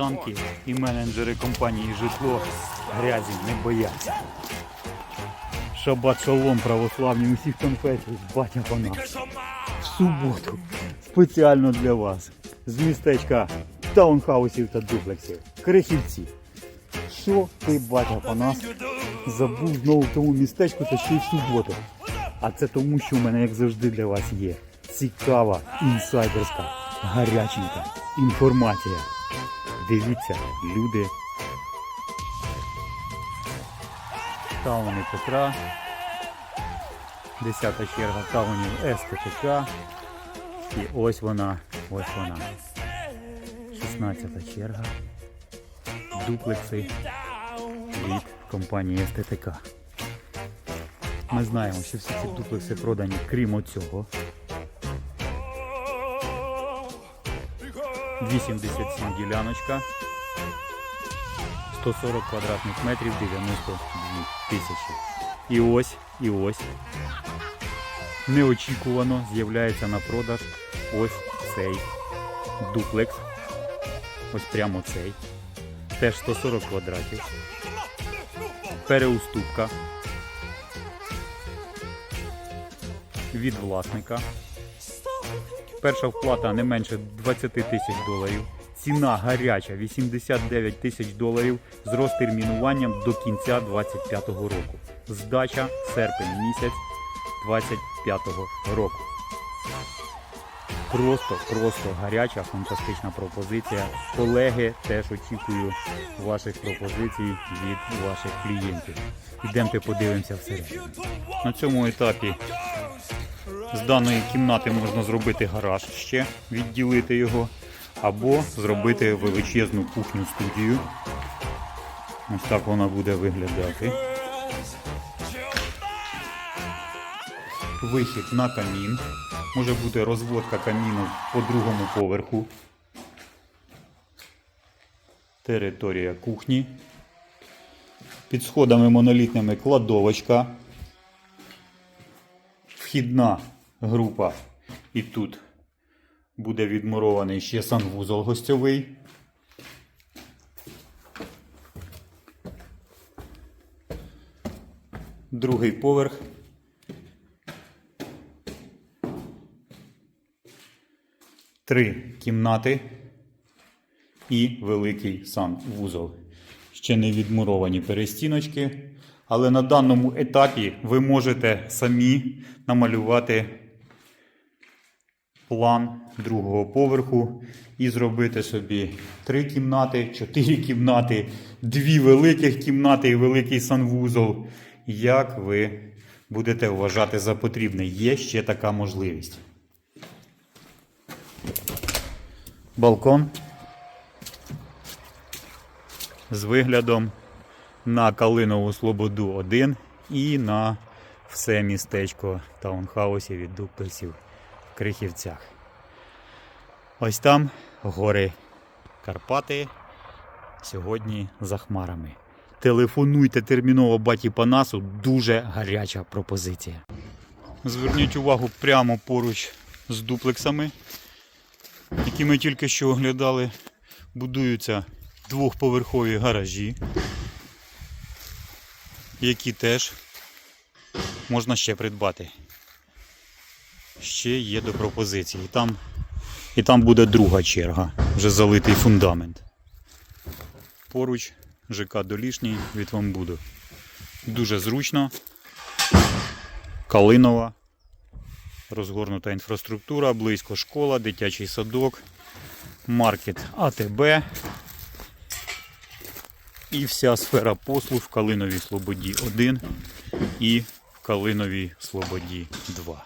консультантки і менеджери компанії житло грязі не бояться. Шабат шалом православні усіх конфесій, батя по нас. В суботу спеціально для вас з містечка таунхаусів та дуплексів. Крихівці. Що ти, батя по нас, забув знову в тому містечку та ще й в суботу? А це тому, що в мене, як завжди, для вас є цікава, інсайдерська, гаряченька інформація. Дивіться, люди. Тауни Петра. Десята черга таунів СТТК. І ось вона, ось вона. 16 черга. Дуплекси від компанії СТТК. Ми знаємо, що всі ці дуплекси продані, крім оцього. 277 діляночка. 140 квадратних метрів, 92 тисячі. І ось, і ось. Неочікувано з'являється на продаж ось цей дуплекс. Ось прямо цей. Теж 140 квадратів. Переуступка. Від власника. Перша вплата не менше 20 тисяч доларів. Ціна гаряча 89 тисяч доларів з розтермінуванням до кінця 25-го року. Здача серпень місяць 25-го року. Просто, просто гаряча, фантастична пропозиція. Колеги, теж очікую ваших пропозицій від ваших клієнтів. Ідемте подивимося всередину. На цьому етапі з даної кімнати можна зробити гараж ще, відділити його, або зробити величезну кухню студію. Ось так вона буде виглядати. Вихід на камін. Може бути розводка каміну по другому поверху. Територія кухні. Під сходами монолітними кладовочка вхідна група. І тут буде відмурований ще санвузол гостьовий. Другий поверх. Три кімнати і великий санвузол. Ще не відмуровані перестіночки, але на даному етапі ви можете самі намалювати план другого поверху і зробити собі три кімнати, чотири кімнати, дві великих кімнати і великий санвузол. Як ви будете вважати за потрібне? Є ще така можливість. Балкон з виглядом на Калинову Слободу 1 і на все містечко таунхаусів від дуплексів в Крихівцях. Ось там гори Карпати. Сьогодні за хмарами. Телефонуйте терміново баті Панасу, дуже гаряча пропозиція. Зверніть увагу прямо поруч з дуплексами, які ми тільки що оглядали. Будуються двохповерхові гаражі, які теж можна ще придбати. Ще є до пропозиції. І там, і там буде друга черга, вже залитий фундамент. Поруч ЖК Долішній від Вамбуду. Дуже зручно. Калинова. Розгорнута інфраструктура, близько школа, дитячий садок, маркет АТБ. І вся сфера послуг в Калиновій Слободі 1 і в Калиновій Слободі 2.